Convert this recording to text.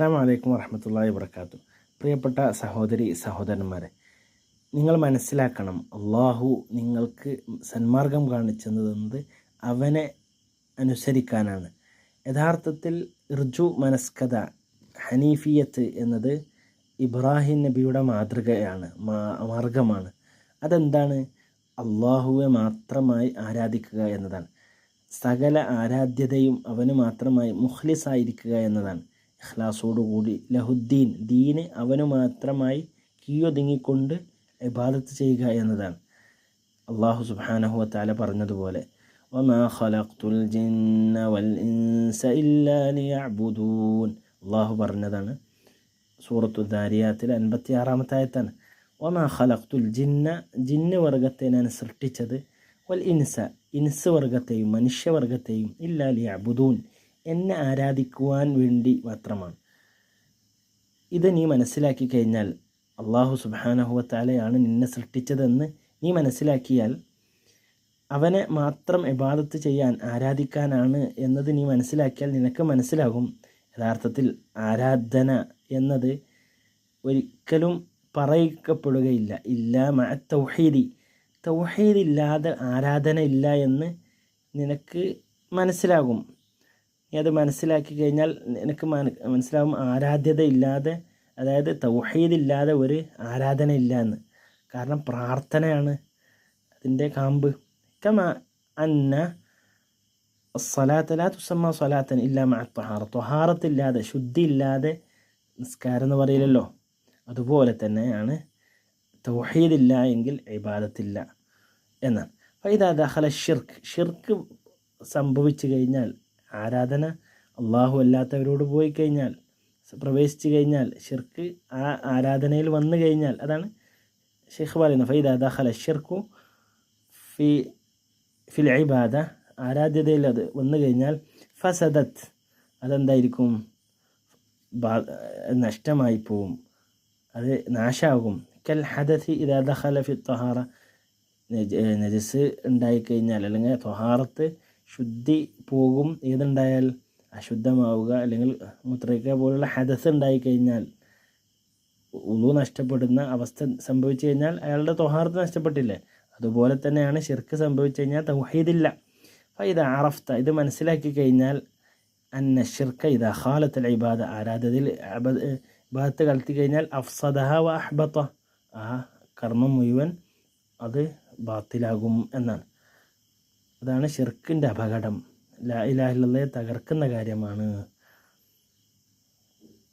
അസ്സാം വലൈക്കും വറഹമത്തല്ലാ വർക്കാത്തു പ്രിയപ്പെട്ട സഹോദരി സഹോദരന്മാരെ നിങ്ങൾ മനസ്സിലാക്കണം അള്ളാഹു നിങ്ങൾക്ക് സന്മാർഗം കാണിച്ചെന്നത് അവനെ അനുസരിക്കാനാണ്. യഥാർത്ഥത്തിൽ ഇർജു മനസ്കത ഹനീഫിയത്ത് എന്നത് ഇബ്രാഹിം നബിയുടെ മാതൃകയാണ് മാർഗമാണ്. അതെന്താണ്? അള്ളാഹുവെ മാത്രമായി ആരാധിക്കുക എന്നതാണ്. സകല ആരാധ്യതയും അവന് മാത്രമായി മുഖ്ലിസായിരിക്കുക എന്നതാണ്. ഇഖ്ലാസോടുകൂടി ലഹുദ്ദീൻ ദീന് അവനു മാത്രമായി കീയൊതുങ്ങിക്കൊണ്ട് ഇബാദത്ത് ചെയ്യുക എന്നതാണ്. അള്ളാഹു സുബാനഹു താല പറഞ്ഞതുപോലെ അള്ളാഹു പറഞ്ഞതാണ് സൂറത്തു ദാരിയാത്തിൽ അൻപത്തി ആറാമത്തെ ആയത്താണ് ഒമാ ഖലഖ്തുൽ ജിന്ന. ജിന്ന് വർഗത്തെ ഞാൻ സൃഷ്ടിച്ചത്. വൽ ഇൻസ. ഇൻസ് വർഗത്തെയും മനുഷ്യവർഗത്തെയും ഇല്ലാലി അബുദൂൻ എന്നെ ആരാധിക്കുവാൻ വേണ്ടി മാത്രമാണ്. ഇത് നീ മനസ്സിലാക്കി കഴിഞ്ഞാൽ അള്ളാഹു സുബാനഹുവത്താലയാണ് നിന്നെ സൃഷ്ടിച്ചതെന്ന് നീ മനസ്സിലാക്കിയാൽ അവനെ മാത്രം ഇബാദത്ത് ചെയ്യാൻ ആരാധിക്കാനാണ് എന്നത് നീ മനസ്സിലാക്കിയാൽ നിനക്ക് മനസ്സിലാകും. യഥാർത്ഥത്തിൽ ആരാധന എന്നത് ഒരിക്കലും പറയിക്കപ്പെടുകയില്ല. ഇല്ല മ തൗഹീദി. തൗഹീദില്ലാതെ ആരാധന ഇല്ല എന്ന് നിനക്ക് മനസ്സിലാകും. നീ അത് മനസ്സിലാക്കി കഴിഞ്ഞാൽ നിനക്ക് മനസ്സിലാവും ആരാധ്യത ഇല്ലാതെ അതായത് തൗഹീദില്ലാതെ ഒരു ആരാധന ഇല്ല എന്ന് കാരണം പ്രാർത്ഥനയാണ് അതിന്റെ കാമ്പ്. കമ അന്ന സ്വലാത്തല തുസമ്മ സ്വലാത്തൻ ഇല്ല മ തൊഹാറ തൊഹാറത്തില്ലാതെ ശുദ്ധി ഇല്ലാതെ നിസ്കാരം എന്ന് പറയില്ലല്ലോ. അതുപോലെ തന്നെയാണ് തൗഹീദില്ല എങ്കിൽ ഇബാദത്തില്ല എന്നാണ്. ഫൈദ ദഹല ഷിർക്ക് ഷിർക്ക് സംഭവിച്ചു കഴിഞ്ഞാൽ ആരാധന അള്ളാഹു അല്ലാത്തവരോട് പോയി കഴിഞ്ഞാൽ പ്രവേശിച്ചു കഴിഞ്ഞാൽ ഷിർക്ക് ആ ആരാധനയിൽ വന്നു കഴിഞ്ഞാൽ അതാണ് ഷെയ്ഖ് പറയുന്നത്. ഫൈദ ദഹല ഷിർക്കു ഫി ഫിൽ ഇബാദ. ആരാധ്യതയിൽ അത് വന്നു കഴിഞ്ഞാൽ ഫസദത്ത് അതെന്തായിരിക്കും? നഷ്ടമായി പോവും അത് നാശാകും. കൽ ഹദസി ഇതാ ദഹല ഫി തൊഹാറ നജസ് ഉണ്ടായിക്കഴിഞ്ഞാൽ അല്ലെങ്കിൽ തൊഹാറത്ത് ശുദ്ധി പോകും ഏതുണ്ടായാൽ അശുദ്ധമാവുക അല്ലെങ്കിൽ മുത്രയ്ക്ക പോലുള്ള ഹദസ് ഉണ്ടായിക്കഴിഞ്ഞാൽ ഉളു നഷ്ടപ്പെടുന്ന അവസ്ഥ സംഭവിച്ചു കഴിഞ്ഞാൽ അയാളുടെ തൊഹാർത്ത് നഷ്ടപ്പെട്ടില്ലേ? അതുപോലെ തന്നെയാണ് ഷിർക്ക് സംഭവിച്ചു കഴിഞ്ഞാൽ തൗഹീദില്ല. അപ്പോൾ ഇത് ആറഫ്ത ഇത് മനസ്സിലാക്കി കഴിഞ്ഞാൽ അന്ന ഷിർക്ക ഇത് അഹാലത്തിൽ ഇബാദ ആരാധത്തിൽ ഇബാദത്ത് കളത്തി കഴിഞ്ഞാൽ അഫ്സദഹ വ അഹ്ബത്ത ആ കർമ്മം മുഴുവൻ അത് ബാത്തിലാകും എന്നാണ്. അതാണ് ഷിർക്കിന്റെ അപകടം. ലാ ഇലാഹില്ലയെ തകർക്കുന്ന കാര്യമാണ്.